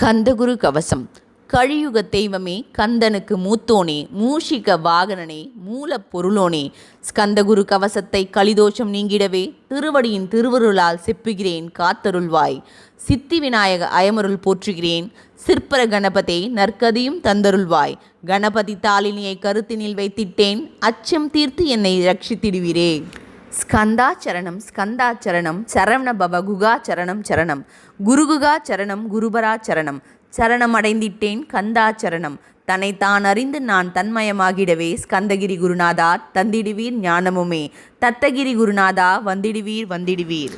கந்தகுரு கவசம். கழியுக தெய்வமே கந்தனுக்கு மூத்தோனே மூஷிக வாகனனே மூலப்பொருளோனே ஸ்கந்தகுரு கவசத்தை கலிதோஷம் நீங்கிடவே திருவடியின் திருவருளால் செப்புகிறேன் காத்தருள்வாய். சித்தி விநாயக அயமருள் போற்றுகிறேன் சிற்பர கணபதே நற்கதியும் தந்தருள்வாய். கணபதி தாளினியை கருத்தினில் வைத்திட்டேன் அச்சம் தீர்த்து என்னை ரட்சித்திடுவீரே. ஸ்கந்தாச்சரணம் ஸ்கந்தாச்சரணம் சரவண பவ குகாச்சரணம் சரணம். குருகுகா சரணம் குருபரா சரணம் சரணம் அடைந்திட்டேன் கந்தாச்சரணம். தன்னை தான் அறிந்து நான் தன்மயமாகிடவே ஸ்கந்தகிரி குருநாதா தந்திடுவீர் ஞானமுமே. தத்தகிரி குருநாதா வந்திடுவீர் வந்திடுவீர்.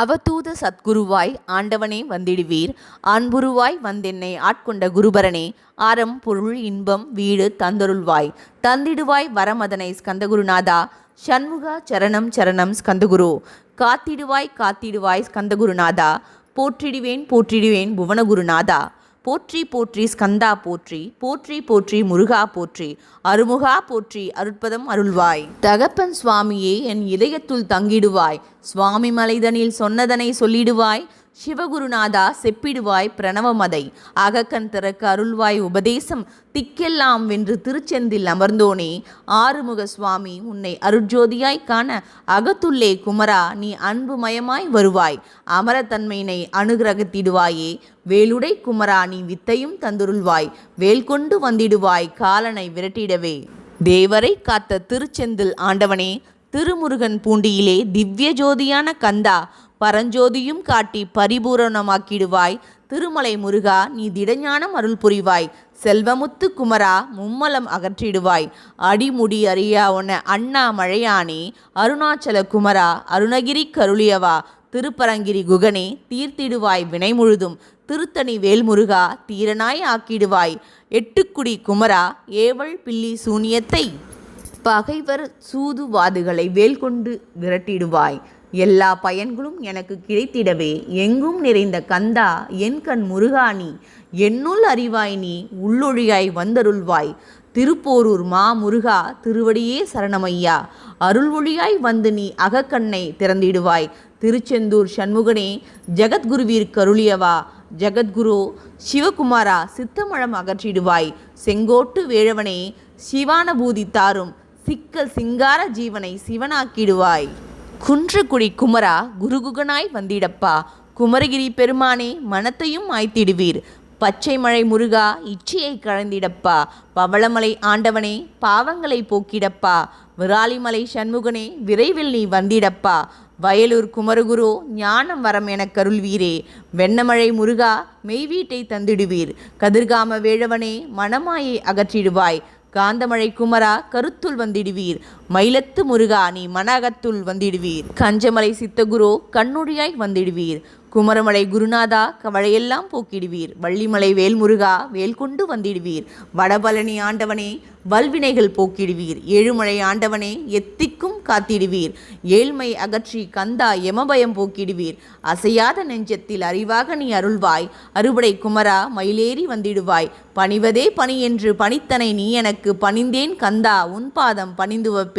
அவதூத சத்குருவாய் ஆண்டவனே வந்திடுவீர். அன்புருவாய் வந்தென்னை ஆட்கொண்ட குருபரனே ஆரம் பொருள் இன்பம் வீடு தந்தருள்வாய். தந்திடுவாய் வரமதனை ஸ்கந்தகுருநாதா சண்முகா சரணம் சரணம் ஸ்கந்தகுரு. காத்திடுவாய் காத்திடுவாய் ஸ்கந்தகுருநாதா. போற்றிடுவேன் போற்றிடுவேன் புவனகுருநாதா. போற்றி போற்றி ஸ்கந்தா போற்றி. போற்றி போற்றி முருகா போற்றி. அருமுகா போற்றி அருட்பதம் அருள்வாய். தகப்பன் சுவாமியே என் இதயத்துள் தங்கிடுவாய். சுவாமி மலைதனில் சொன்னதனை சொல்லிடுவாய். சிவகுருநாதா செப்பிடுவாய் பிரணவமதை அகக்கண் திறக்க அருள்வாய் உபதேசம் திக்கெல்லாம் வென்று திருச்செந்தில் அமர்ந்தோனே. ஆறுமுக சுவாமி உன்னை அருட்ஜோதியாய் காண அகத்துள்ளே குமரா நீ அன்புமயமாய் வருவாய். அமரத்தன்மையினை அனுகிரகத்திடுவாயே. வேலுடை குமரா நீ வித்தையும் தந்துருள்வாய். வேல் கொண்டு வந்திடுவாய் காலனை விரட்டிடவே. தேவரை காத்த திருச்செந்தில் ஆண்டவனே திருமுருகன் பூண்டியிலே திவ்ய ஜோதியான கந்தா பரஞ்சோதியும் காட்டி பரிபூரணமாக்கிடுவாய். திருமலை முருகா நீ திடஞானம் அருள் புரிவாய். செல்வமுத்து குமரா மும்மலம் அகற்றிடுவாய். அடிமுடி அறியா உன அண்ணா மழையானே அருணாச்சல குமரா அருணகிரி கருளியவா. திருப்பரங்கிரி குகனே தீர்த்திடுவாய் வினை முழுதும். திருத்தணி வேல்முருகா தீரனாய் ஆக்கிடுவாய். எட்டுக்குடி குமரா ஏவல் பில்லி சூனியத்தை. பகைவர் சூதுவாதுகளை வேல் கொண்டு விரட்டிடுவாய். எல்லா பயன்களும் எனக்கு கிடைத்திடவே. எங்கும் நிறைந்த கந்தா என் கண் முருகாணி என்னுள் அறிவாய் நீ உள்ளொழியாய் வந்தருள்வாய். திருப்போரூர் மா முருகா திருவடியே சரணமையா. அருள் ஒளியாய் வந்து நீ அகக்கண்ணை திறந்திடுவாய். திருச்செந்தூர் சண்முகனே ஜெகத்குருவீர் கருளியவா. ஜெகத்குரு சிவகுமாரா சித்தமழம் அகற்றிடுவாய். செங்கோட்டு வேழவனே சிவானபூதி தாரும். சிக்கல் சிங்கார ஜீவனை சிவனாக்கிடுவாய். குன்றக்குடி குமரா குருகுகனாய் வந்திடப்பா. குமரகிரி பெருமானே மனத்தையும் மாய்த்திடுவீர். பச்சை மழை முருகா இச்சையை கழந்திடப்பா. பவளமலை ஆண்டவனே பாவங்களை போக்கிடப்பா. விராலிமலை சண்முகனே விரைவில் நீ வந்திடப்பா. வயலூர் குமரகுரு ஞானம் வரம் எனக் கருள்வீரே. வெண்ணமழை முருகா மெய்வீட்டை தந்திடுவீர். கதிர்காம வேழவனே மணமாயை அகற்றிடுவாய். காந்தமழை குமரா கருத்துள் வந்திடுவீர். மயிலத்து முருகா நீ மனகத்துள் வந்திடுவீர். கஞ்சமலை சித்தகுரு கண்ணுடியாய் வந்திடுவீர். குமரமலை குருநாதா கவலையெல்லாம் போக்கிடுவீர். வள்ளிமலை வேல்முருகா வேல் கொண்டு வந்திடுவீர். வடபழனி ஆண்டவனே வல்வினைகள் போக்கிடுவீர். ஏழுமலை ஆண்டவனே எத்திக்கும் காத்திடுவீர். ஏழ்மை அகற்றி கந்தா எமபயம் போக்கிடுவீர். அசையாத நெஞ்சத்தில் அறிவாக நீ அருள்வாய். அறுபடை குமரா மயிலேறி வந்திடுவாய். பணிவதே பணி என்று பணித்தனை நீ எனக்கு பணிந்தேன் கந்தா உன் பாதம் பணிந்து வைப்பேன்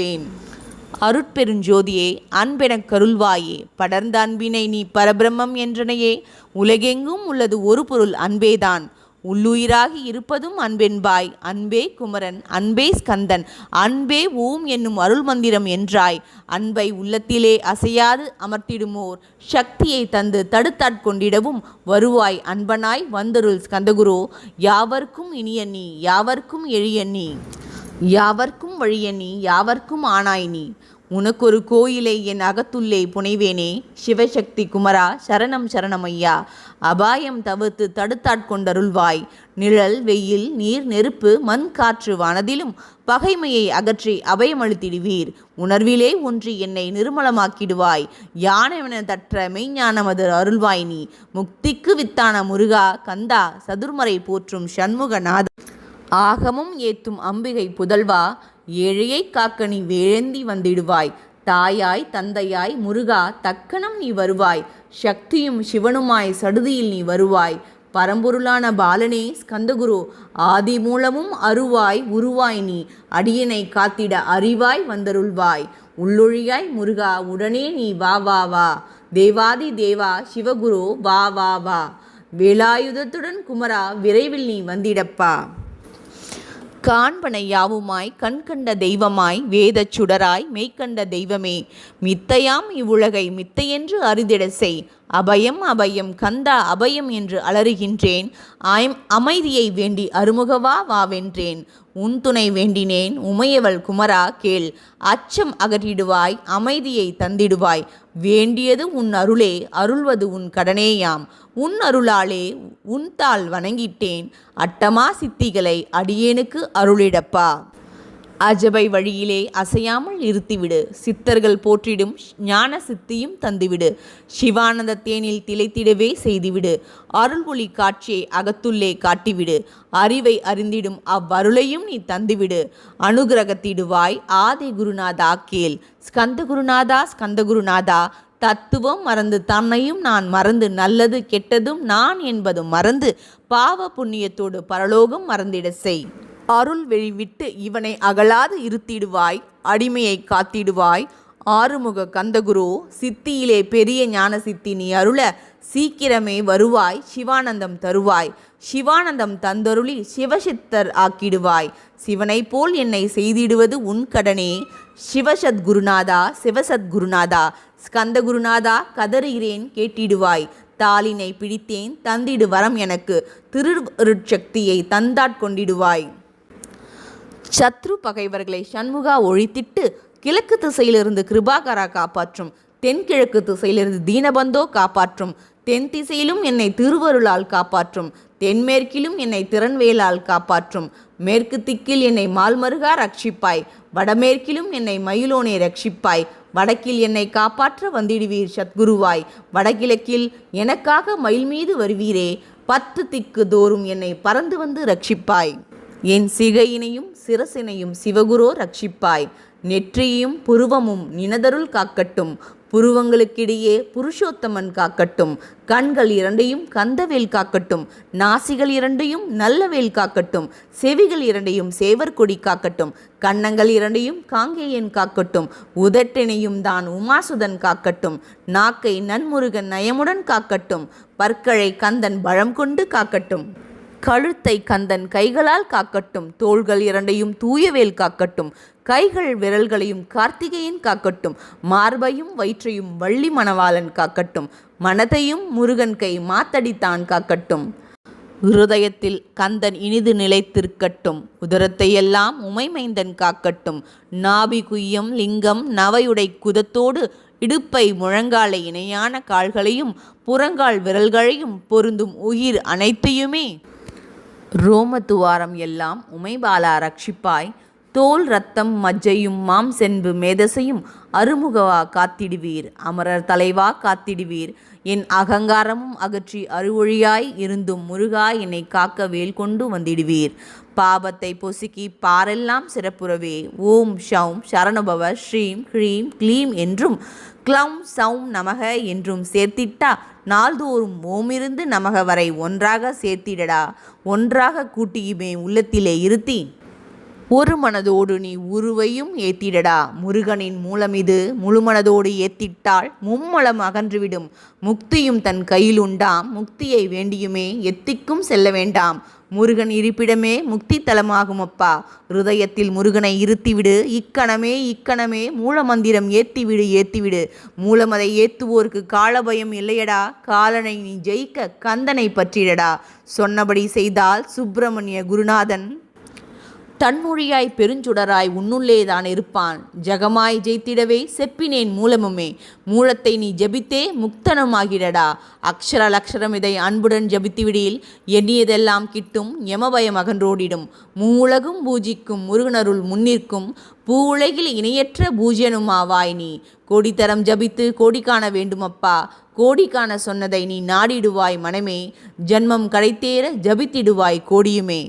அருட்பெருஞ்சோதியே அன்பெனக் கருள்வாயே படர்ந்த அன்பினை நீ பரபிரம்மம் என்றனையே உலகெங்கும் உள்ளது ஒரு பொருள் அன்பேதான். உள்ளுயிராகி இருப்பதும் அன்பென்பாய் அன்பே குமரன் அன்பே ஸ்கந்தன் அன்பே ஓம் என்னும் அருள் மந்திரம் என்றாய். அன்பை உள்ளத்திலே அசையாது அமர்த்திடுமோர் சக்தியை தந்து தடுத்தாட்கொண்டிடவும் வருவாய் அன்பனாய் வந்தருள் ஸ்கந்தகுரு. யாவர்க்கும் இனிய நீ யாவர்க்கும் எழிய நீ. யாவர்க்கும் வழிய நீ யாவர்க்கும் ஆனாய் நீ உனக்கொரு கோயிலை என் அகத்துள்ளே புனைவேனே. சிவசக்தி குமரா சரணம் சரணமையா அபாயம் தவிர்த்து தடுத்தாட்கொண்டருள்வாய் நிழல் வெயில் நீர் நெருப்பு மண் காற்று வானதிலும் பகைமையை அகற்றி அபயமளித்திடுவீர். உணர்விலே ஒன்றி என்னை நிர்மலமாக்கிடுவாய். யானவன தற்ற மெய்ஞானமது அருள்வாய் நீ. முக்திக்கு வித்தான முருகா கந்தா சதுர்மறை போற்றும் சண்முகநாத ஆகமும் ஏத்தும் அம்பிகை புதல்வா ஏழையை காக்க நீ வேழந்தி வந்திடுவாய். தாயாய் தந்தையாய் முருகா தக்கணம் நீ வருவாய். சக்தியும் சிவனுமாய் சடுதியில் நீ வருவாய். பரம்பொருளான பாலனே ஸ்கந்தகுரு ஆதி மூலமும் அருவாய் உருவாய் நீ. அடியனை காத்திட அறிவாய் வந்தருள்வாய். உள்ளொழியாய் முருகா உடனே நீ வா வா வா. தேவாதி தேவா சிவகுரு வா வா வா. வேலாயுதத்துடன் குமரா விரைவில் நீ வந்திடப்பா. காண்பன யாவுமாய் கண்கண்ட தெய்வமாய் வேதச் சுடராய் மெய்க்கண்ட தெய்வமே. மித்தையாம் இவ்வுலகை மித்தையென்று அறிந்திட செய். அபயம் அபயம் கந்தா அபயம் என்று அலறுகின்றேன். ஆயம் அமைதியை வேண்டி அருமுகவா வாவென்றேன். உன் துணை வேண்டினேன் உமையவள் குமரா கேள். அச்சம் அகற்றிடுவாய் அமைதியை தந்திடுவாய். வேண்டியது உன் அருளே அருள்வது உன் கடனேயாம். உன் அருளாலே உன் தாள் வணங்கிட்டேன். அட்டமா சித்திகளை அடியேனுக்கு அருளிடப்பா. அஜபை வழியிலே அசையாமல் இருத்திவிடு சித்தர்கள் போற்றிடும் ஞான சித்தியும் தந்துவிடு. சிவானந்த தேனில் திளைத்திடவே செய்துவிடு. அருள் ஒளி காட்சியை அகத்துள்ளே காட்டிவிடு. அறிவை அறிந்திடும் அவ்வருளையும் நீ தந்துவிடு. அனுகிரகத்திடுவாய் ஆதி குருநாதா கேள். ஸ்கந்த குருநாதா ஸ்கந்த குருநாதா தத்துவம் மறந்து தன்னையும் நான் மறந்து நல்லது கெட்டதும் நான் என்பதும் மறந்து பாவ புண்ணியத்தோடு பரலோகம் மறந்திட செய். அருள் வெளிவிட்டு இவனை அகலாது இருத்திடுவாய் அடிமையை காத்திடுவாய். ஆறுமுக கந்தகுரு சித்தியிலே பெரிய ஞான சித்தி நீ அருள சீக்கிரமே வருவாய் சிவானந்தம் தருவாய். சிவானந்தம் தந்தருளி சிவசித்தர் ஆக்கிடுவாய். சிவனைப் போல் என்னை செய்திடுவது உன் கடனே. சிவசத்குருநாதா சிவசத்குருநாதா ஸ்கந்த குருநாதா கதறுகிறேன் கேட்டிடுவாய். தாளினை பிடித்தேன் தந்திடு வரம் எனக்கு. திருருட்சக்தியை தந்தாட்கொண்டிடுவாய் சத்ரு பகைவர்களை சண்முகா ஒழித்திட்டு கிழக்கு திசையிலிருந்து கிருபாகரா காப்பாற்றும். தென்கிழக்கு திசையிலிருந்து தீனபந்தோ காப்பாற்றும். தென் திசையிலும் என்னை திருவருளால் காப்பாற்றும். தென்மேற்கிலும் என்னை திறன்வேலால் காப்பாற்றும். மேற்கு திக்கில் என்னை மால்மருகா ரட்சிப்பாய். வடமேற்கிலும் என்னை மயிலோனே ரட்சிப்பாய். வடக்கில் என்னை காப்பாற்ற வந்திடுவீர் சத்குருவாய். வடகிழக்கில் எனக்காக மயில் மீது வருவீரே. பத்து திக்கு தோறும் என்னை பறந்து வந்து ரட்சிப்பாய். என் சிகையினையும் சிரசினையும் சிவகுரோ ரட்சிப்பாய். நெற்றியும் புருவமும் நினதருள் காக்கட்டும். புருவங்களுக்கிடையே புருஷோத்தமன் காக்கட்டும். கண்கள் இரண்டையும் கந்தவேல் காக்கட்டும். நாசிகள் இரண்டையும் நல்லவேல் காக்கட்டும். செவிகள் இரண்டையும் சேவர்கொடி காக்கட்டும். கன்னங்கள் இரண்டையும் காங்கேயன் காக்கட்டும். உதட்டினையும் தான் உமாசுதன் காக்கட்டும். நாக்கை நன்முருகன் நயமுடன் காக்கட்டும். பற்களை கந்தன் பழம் கொண்டு காக்கட்டும். கழுத்தை கந்தன் கைகளால் காக்கட்டும். தோள்கள் இரண்டையும் தூயவேல் காக்கட்டும். கைகள் விரல்களையும் கார்த்திகேயன் காக்கட்டும் மார்பையும் வயிற்றையும் வள்ளி மணவாளன் காக்கட்டும் மனதையும் முருகன் கை மாத்தடித்தான் காக்கட்டும். ஹிருதயத்தில் கந்தன் இனிது நிலைத்திருக்கட்டும் உதரத்தையெல்லாம் உமைமைந்தன் காக்கட்டும். நாபி குய்யம் லிங்கம் நவையுடை குதத்தோடு இடுப்பை முழங்காலை இணையான கால்களையும் புறங்கால் விரல்களையும் பொருந்தும் உயிர் அனைத்தையுமே. ரோமத்துவாரம் எல்லாம் உமைபாலா ரட்சிப்பாய் தோல் ரத்தம் மஜ்ஜையும் மாம் சென்பு மேதசையும் அருமுகவா காத்திடுவீர். அமரர் தலைவா காத்திடுவீர். என் அகங்காரமும் அகற்றி அருவொழியாய் இருந்தும் முருகா என்னை காக்க வேல் கொண்டு வந்திடுவீர். பாபத்தை பொசுக்கி பாரெல்லாம் சிறப்புறவே. ஓம் ஷௌம் சரணபவ ஸ்ரீம் ஹ்ரீம் க்ளீம் என்றும் க்ளம் சௌம் நமக என்றும் சேர்த்திட்டா நாள்தோறும் ஓமிருந்து நமக வரை ஒன்றாக சேர்த்திடடா. ஒன்றாக கூட்டியுமே உள்ளத்திலே இருத்தி ஒரு மனதோடு நீ உருவையும் ஏத்திடடா. முருகனின் மூலமிது முழுமனதோடு ஏத்திட்டால் மும்மலம் அகன்றுவிடும். முக்தியும் தன் கையில் உண்டாம். முக்தியை வேண்டியுமே எத்திக்கும் செல்ல வேண்டாம். முருகன் இருப்பிடமே முக்தி தலமாகும் அப்பா ஹிருதயத்தில் முருகனை இருத்திவிடு. இக்கணமே இக்கணமே. மூலமந்திரம் ஏத்திவிடு ஏத்திவிடு. மூலமதை ஏத்துவோருக்கு காலபயம் இல்லையடா. காலனை நீ ஜெயிக்க கந்தனை பற்றிடடா. சொன்னபடி செய்தால் சுப்பிரமணிய குருநாதன் தன்மொழியாய் பெருஞ்சுடராய் உன்னுள்ளே தான் இருப்பான். ஜகமாய் ஜெயித்திடவே செப்பினேன் மூலமுமே. மூலத்தை நீ ஜபித்தே முக்தனமாகிடடா அக்ஷர லக்ஷரம் இதை அன்புடன் ஜபித்துவிடில் எண்ணியதெல்லாம் கிட்டும் யமபயம் அகன்றோடிடும் மூலகும் பூஜிக்கும் முருகனருள் முன்னிற்கும் பூவுலகில் இணையற்ற பூஜ்யனுமாவாய் நீ. கோடித்தரம் ஜபித்து கோடி காண வேண்டுமப்பா. கோடி காண சொன்னதை நீ நாடிடுவாய் மனமே. ஜன்மம் கடைத்தேற ஜபித்திடுவாய் கோடியுமே.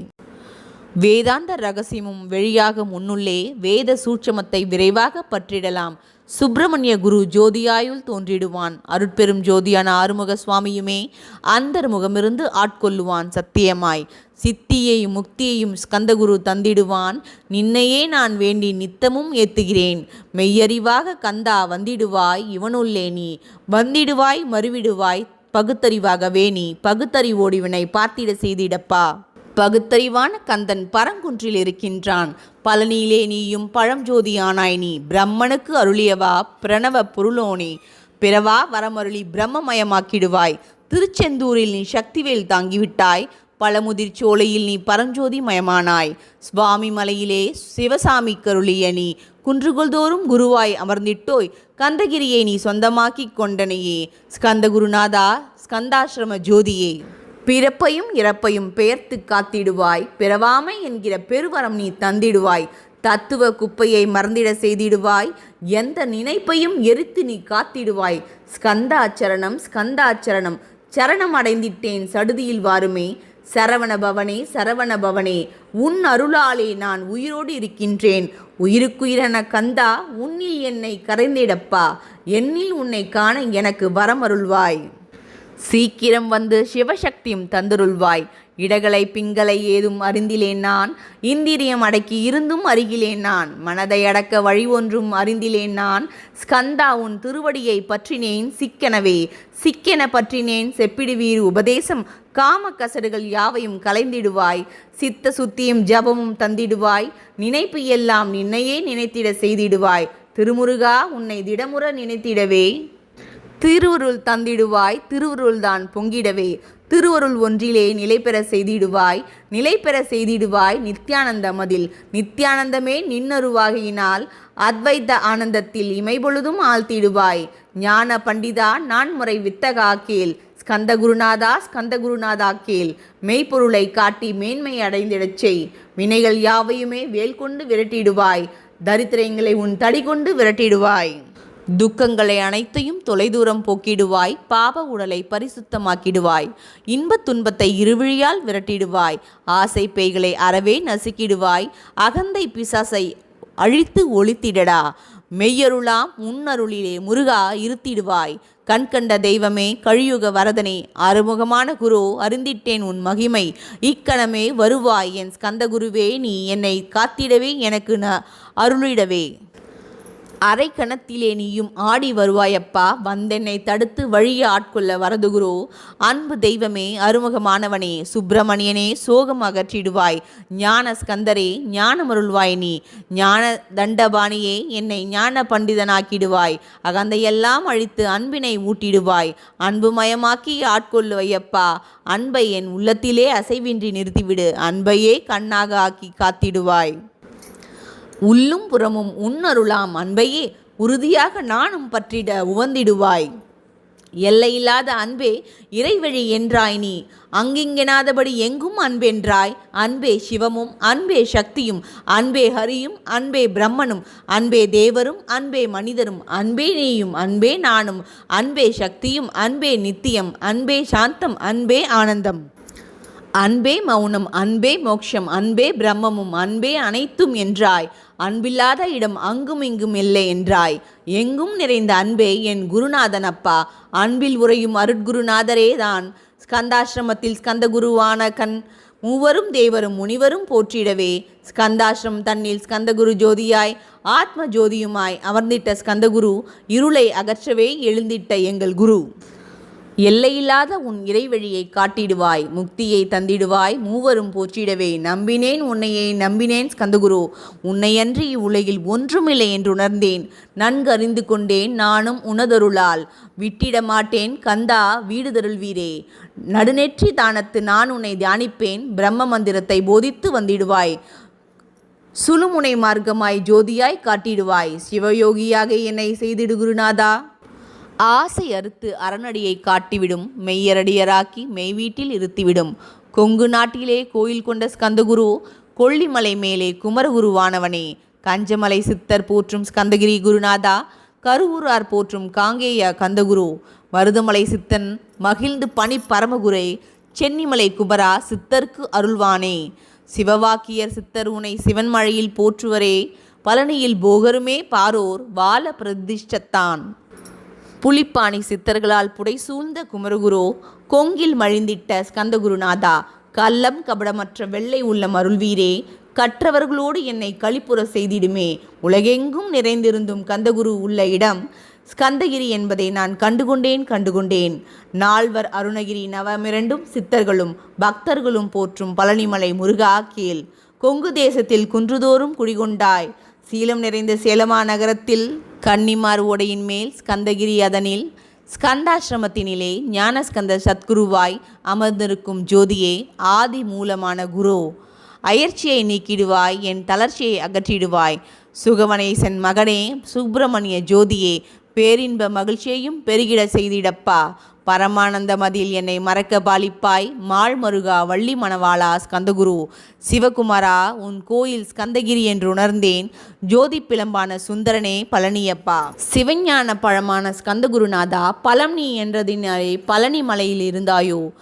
வேதாந்த ரகசியமும் வெளியாக முன்னுள்ளே வேத சூட்சமத்தை விரைவாக பற்றிடலாம். சுப்பிரமணிய குரு ஜோதியாயுள் தோன்றிடுவான். அருட்பெரும் ஜோதியான ஆறுமுக சுவாமியுமே அந்தர் முகமிருந்து ஆட்கொள்ளுவான் சத்தியமாய். சித்தியையும் முக்தியையும் ஸ்கந்தகுரு தந்திடுவான். நின்னையே நான் வேண்டி நித்தமும் ஏத்துகிறேன். மெய்யறிவாக கந்தா வந்திடுவாய் இவனுள்ளே நீ. வந்திடுவாய் மறுவிடுவாய் பகுத்தறிவாகவே நீ. பகுத்தறிவோடிவினை பார்த்திட செய்திடப்பா. பகுத்தறிவான கந்தன் பரங்குன்றில் இருக்கின்றான். பழனியிலே நீயும் பழஞ்சோதியானாய் நீ. பிரம்மனுக்கு அருளியவா பிரணவ பொருளோனே. பிறவா வரமருளி பிரம்மமயமாக்கிடுவாய். திருச்செந்தூரில் நீ சக்திவேல் தாங்கிவிட்டாய். பழமுதிர் சோலையில் நீ பரஞ்சோதி மயமானாய். சுவாமி மலையிலே சிவசாமி கருளிய நீ. குன்றுகள்தோறும் குருவாய் அமர்ந்திட்டோய். கந்தகிரியை நீ சொந்தமாக்கிக் கொண்டனையே. ஸ்கந்த குருநாதா ஸ்கந்தாசிரம ஜோதியே. பிறப்பையும் இறப்பையும் பெயர்த்து காத்திடுவாய். பிறவாமை என்கிற பெருவரம் நீ தந்திடுவாய். தத்துவ குப்பையை மறந்திட செய்திடுவாய். எந்த நினைப்பையும் எரித்து நீ காத்திடுவாய். ஸ்கந்தாச்சரணம் ஸ்கந்தாச்சரணம். சரணம் அடைந்திட்டேன் சடுதியில் வாருமே. சரவண பவனே சரவண பவனே. உன் அருளாலே நான் உயிரோடு இருக்கின்றேன். உயிருக்குயிரன கந்தா உன்னில் என்னை கரைந்திடப்பா. என்னில் உன்னை காண எனக்கு வரமருள்வாய். சீக்கிரம் வந்து சிவசக்தியும் தந்துருள்வாய். இடகளை பிங்களை ஏதும் அறிந்திலேன் நான். இந்திரியம் அடக்கி இருந்தும் அருகிலேன் நான். மனதை அடக்க வழி ஒன்றும் அறிந்திலேன் நான். ஸ்கந்தா உன் திருவடியை பற்றினேன் சிக்கெனவே. சிக்கென பற்றினேன் செப்பிடுவீர் உபதேசம். காம கசடுகள் யாவையும் கலைந்திடுவாய். சித்த சுத்தியும் ஜபமும் தந்திடுவாய். நினைப்பு எல்லாம் நின்னையே நினைத்திட செய்திடுவாய். திருமுருகா உன்னை திடமுற நினைத்திடவே. திருவருள் தந்திடுவாய் திருவருள்தான் பொங்கிடவே. திருவருள் ஒன்றிலே நிலை பெற செய்திடுவாய் நிலை பெற செய்திடுவாய் நித்யானந்த மதில் நித்யானந்தமே நின்னருவாகியினால் அத்வைத்த ஆனந்தத்தில் இமைபொழுதும் ஆழ்த்திடுவாய். ஞான பண்டிதா நான் முறை வித்தகா கேள் ஸ்கந்த குருநாதா ஸ்கந்த குருநாதா கேள் மெய்ப்பொருளை காட்டி மேன்மை அடைந்திடச் செய். வினைகள் யாவையுமே வேல் கொண்டு விரட்டிடுவாய். தரித்திரங்களை உன் தடி கொண்டு விரட்டிடுவாய். துக்கங்களை அனைத்தையும் தொலைதூரம் போக்கிடுவாய் பாப உடலை பரிசுத்தமாக்கிடுவாய். இன்பத் துன்பத்தை இருவிழியால் விரட்டிடுவாய். ஆசை பேய்களை அறவே நசுக்கிடுவாய். அகந்தை பிசாசை அழித்து ஒழித்திடடா. மெய்யருளாம் முன்னருளிலே முருகா இருத்திடுவாய். கண்கண்ட தெய்வமே கழியுக வரதனே அறுமுகமான குரு அருந்திட்டேன் உன் மகிமை. இக்கணமே வருவாய் என் ஸ்கந்தகுருவே நீ என்னை காத்திடவே எனக்கு ந அருளிடவே. அரை கணத்திலே நீயும் ஆடி வருவாயப்பா. வந்தென்னை தடுத்து வழியை ஆட்கொள்ள வரதுகுரோ. அன்பு தெய்வமே அருமுகமானவனே சுப்பிரமணியனே சோகம் அகற்றிடுவாய். ஞான ஸ்கந்தரே ஞானமருள்வாய் நீ. ஞான தண்டபாணியே என்னை ஞான பண்டிதனாக்கிடுவாய். அகந்தையெல்லாம் அழித்து அன்பினை ஊட்டிடுவாய். அன்புமயமாக்கி ஆட்கொள்ளுவையப்பா. அன்பை என் உள்ளத்திலே அசைவின்றி நிறுத்திவிடு. அன்பையே கண்ணாக ஆக்கி காத்திடுவாய். உள்ளும் புறமும் உன்னருளாம் அன்பையே உறுதியாக நானும் பற்றிட உவந்திடுவாய். எல்லையில்லாத அன்பே இறைவழி என்றாய் நீ. அங்கிங்கெனாதபடி எங்கும் அன்பென்றாய். அன்பே சிவமும் அன்பே சக்தியும் அன்பே ஹரியும் அன்பே பிரம்மனும் அன்பே தேவரும் அன்பே மனிதரும் அன்பே நீயும் அன்பே நானும் அன்பே சக்தியும் அன்பே நித்தியம் அன்பே சாந்தம் அன்பே ஆனந்தம். அன்பே மௌனம் அன்பே மோக்ஷம் அன்பே பிரம்மமும் அன்பே அனைத்தும் என்றாய். அன்பில்லாத இடம் அங்கும் இங்கும் இல்லை என்றாய். எங்கும் நிறைந்த அன்பே என் குருநாதன் அப்பா. அன்பில் உறையும் அருட்குருநாதரே தான். ஸ்கந்தாசிரமத்தில் ஸ்கந்தகுருவான கண் மூவரும் தேவரும் முனிவரும் போற்றிடவே. ஸ்கந்தாசிரம் தன்னில் ஸ்கந்தகுரு ஜோதியாய் ஆத்ம ஜோதியுமாய் அமர்ந்திட்ட ஸ்கந்தகுரு இருளை அகற்றவே எழுந்திட்ட எங்கள் குரு. எல்லையில்லாத உன் இறைவழியை காட்டிடுவாய் முக்தியை தந்திடுவாய் மூவரும் போற்றிடவே. நம்பினேன் உன்னையே நம்பினேன் ஸ்கந்தகுரு. உன்னையன்றி இவ்வுலகில் ஒன்றுமில்லை என்று உணர்ந்தேன் நன்கு அறிந்து கொண்டேன் நானும் உனதருளால். விட்டிட மாட்டேன் கந்தா வீடுதருள்வீரே நடுநெற்றி தானத்து நான் உன்னை தியானிப்பேன். பிரம்ம மந்திரத்தை போதித்து வந்திடுவாய். சுழுமுனை மார்க்கமாய் ஜோதியாய் காட்டிடுவாய். சிவயோகியாக என்னை செய்திடு குருநாதா. ஆசை அறுத்து அரணடியை காட்டிவிடும் மெய்யரடியராக்கி மெய்வீட்டில் இருத்திவிடும். கொங்கு நாட்டிலே கோயில் கொண்ட ஸ்கந்தகுரு கொல்லிமலை மேலே குமரகுருவானவனே. கஞ்சமலை சித்தர் போற்றும் ஸ்கந்தகிரி குருநாதா கருவூரார் போற்றும் காங்கேய கந்தகுரு. மருதமலை சித்தன் மகிழ்ந்து பனி பரமகுரை. சென்னிமலை குமரா சித்தர்க்கு அருள்வானே. சிவவாக்கியர் சித்தர் உனை சிவன்மழையில் போற்றுவரே. பழனியில் போகருமே பாரோர் வால பிரதிஷ்டத்தான். புலிப்பாணி சித்தர்களால் புடைசூழ்ந்த குமரகுரு கொங்கில் மழிந்திட்ட ஸ்கந்தகுருநாதா கள்ளம் கபடமற்ற வெள்ளை உள்ள மருள்வீரே கற்றவர்களோடு என்னை களிப்புற செய்திடுமே. உலகெங்கும் நிறைந்திருந்தும் கந்தகுரு உள்ள இடம் ஸ்கந்தகிரி என்பதை நான் கண்டுகொண்டேன் கண்டுகொண்டேன். நால்வர் அருணகிரி நவமிரண்டும் சித்தர்களும் பக்தர்களும் போற்றும் பழனிமலை முருகா கேள் கொங்கு தேசத்தில் குன்றுதோறும் குடிகொண்டாய். சீலம் நிறைந்த சேலமா நகரத்தில் கன்னிமார் ஓடையின் மேல் ஸ்கந்தகிரி அதனில் ஸ்கந்தாசிரமத்தினிலே ஞானஸ்கந்த சத்குருவாய் அமர்ந்திருக்கும் ஜோதியே ஆதி மூலமான குரு அயற்சியை நீக்கிடுவாய் என் தளர்ச்சியை அகற்றிடுவாய். சுகவனேசன் மகனே சுப்பிரமணிய ஜோதியே பேரின்ப மகிழ்ச்சியையும் பெருகிட செய்திடப்பா. பரமானந்த மதியில் என்னை மறக்க பாலிப்பாய் மாழ்மருகா வள்ளி மணவாளா ஸ்கந்தகுரு. சிவகுமாரா உன் கோயில் ஸ்கந்தகிரி என்று உணர்ந்தேன். ஜோதி பிளம்பான சுந்தரனே பழனியப்பா. சிவஞான பழமான ஸ்கந்தகுருநாதா பழனி என்றதினாலே பழனி மலையில் இருந்தாயோ?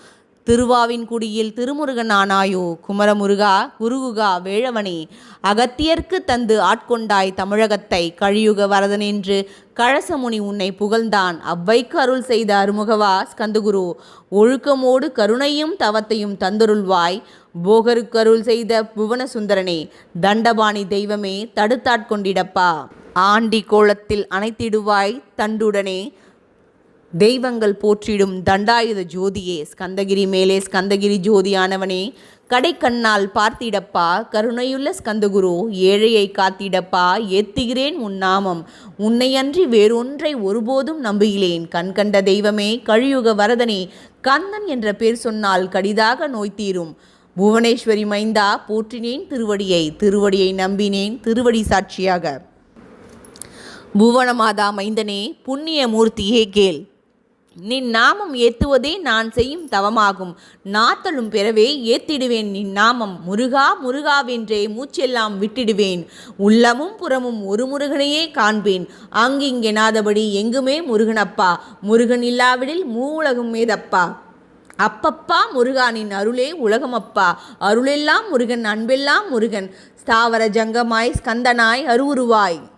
திருவாவின்குடியில் திருமுருகன் ஆனாயோ. குமரமுருகா குருகுகா வேழவனே அகத்தியர்க்கு தந்து ஆட்கொண்டாய் தமிழகத்தை. கழியுக வரதனென்று கழசமுனி உன்னை புகழ்ந்தான். அவ்வைக்கு அருள் செய்த அருமுகவா ஸ்கந்தகுரு. ஒழுக்கமோடு கருணையும் தவத்தையும் தந்தருள்வாய். போகருக்கு அருள் செய்த புவனசுந்தரனே தண்டபாணி தெய்வமே தடுத்தாட்கொண்டிடப்பா. ஆண்டி கோலத்தில் அணைத்திடுவாய் தண்டுடனே தெய்வங்கள் போற்றிடும் தண்டாயுத ஜோதியே ஸ்கந்தகிரி மேலே ஸ்கந்தகிரி ஜோதியானவனே கடைக்கண்ணால் பார்த்திடப்பா கருணையுள்ள ஸ்கந்தகுரு ஏழையை காத்திடப்பா ஏத்துகிறேன் உன் நாமம். உன்னையன்றி வேறொன்றை ஒருபோதும் நம்புகிறேன். கண் கண்ட தெய்வமே கழியுக வரதனே கந்தன் என்ற பேர் சொன்னால் கடிதாக நோய் தீரும் புவனேஸ்வரி மைந்தா போற்றினேன் திருவடியை திருவடியை நம்பினேன் திருவடி சாட்சியாக. புவனமாதா மைந்தனே புண்ணிய மூர்த்தியே கேள். நின் நாமம் ஏத்துவதே நான் செய்யும் தவமாகும். நாத்தலும் பெறவே ஏத்திடுவேன் நின் நாமம். முருகா முருகாவென்றே மூச்செல்லாம் விட்டிடுவேன். உள்ளமும் புறமும் ஒரு முருகனையே காண்பேன். அங்கிங்கெனாதபடி எங்குமே முருகனப்பா. முருகன் இல்லாவிடில் மூவுலகும் மேதப்பா. அப்பப்பா முருகானின் அருளே உலகமப்பா. அருளெல்லாம் முருகன் அன்பெல்லாம் முருகன். ஸ்தாவர ஜங்கமாய் ஸ்கந்தனாய் அருவுருவாய்.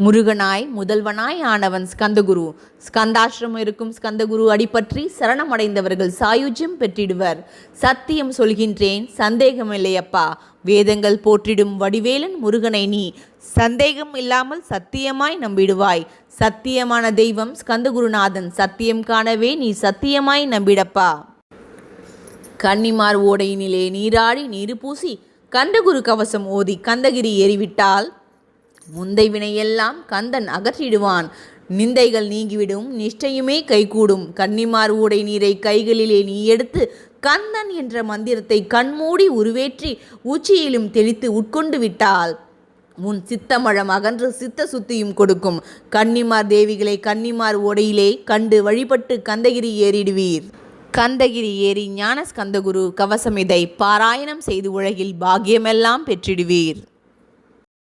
முருகனாய் முதல்வனாய் ஆனவன் ஸ்கந்தகுரு. ஸ்கந்தாசிரமம் இருக்கும் ஸ்கந்தகுரு அடிப்பற்றி சரணமடைந்தவர்கள் சாயுஜ்யம் பெற்றிடுவர். சத்தியம் சொல்கின்றேன் சந்தேகமில்லையப்பா. வேதங்கள் போற்றிடும் வடிவேலன் முருகனை நீ. சந்தேகம் இல்லாமல் சத்தியமாய் நம்பிடுவாய். சத்தியமான தெய்வம் ஸ்கந்தகுருநாதன். சத்தியம் காணவே நீ சத்தியமாய் நம்பிடப்பா. கன்னிமார் ஓடையினிலே நீராடி நீரு பூசி கந்தகுரு கவசம் ஓதி கந்தகிரி ஏறிவிட்டால் முந்தை வினையெல்லாம் கந்தன் அகற்றிடுவான். நிந்தைகள் நீங்கிவிடும் நிஷ்டையுமே கைகூடும். கன்னிமார் ஊடை நீரை கைகளிலே நீ எடுத்து கந்தன் என்ற மந்திரத்தை கண்மூடி உருவேற்றி உச்சியிலும் தெளித்து உட்கொண்டு விட்டால் உன் சித்தமழம் அகன்று சித்த சுத்தியும் கொடுக்கும். கன்னிமார் தேவிகளை கன்னிமார் ஓடையிலே கண்டு வழிபட்டு கந்தகிரி ஏறிடுவீர். கந்தகிரி ஏறி ஞான ஸ்கந்தகுரு கவசமிதை பாராயணம் செய்து உலகில் பாக்கியமெல்லாம் பெற்றிடுவீர்.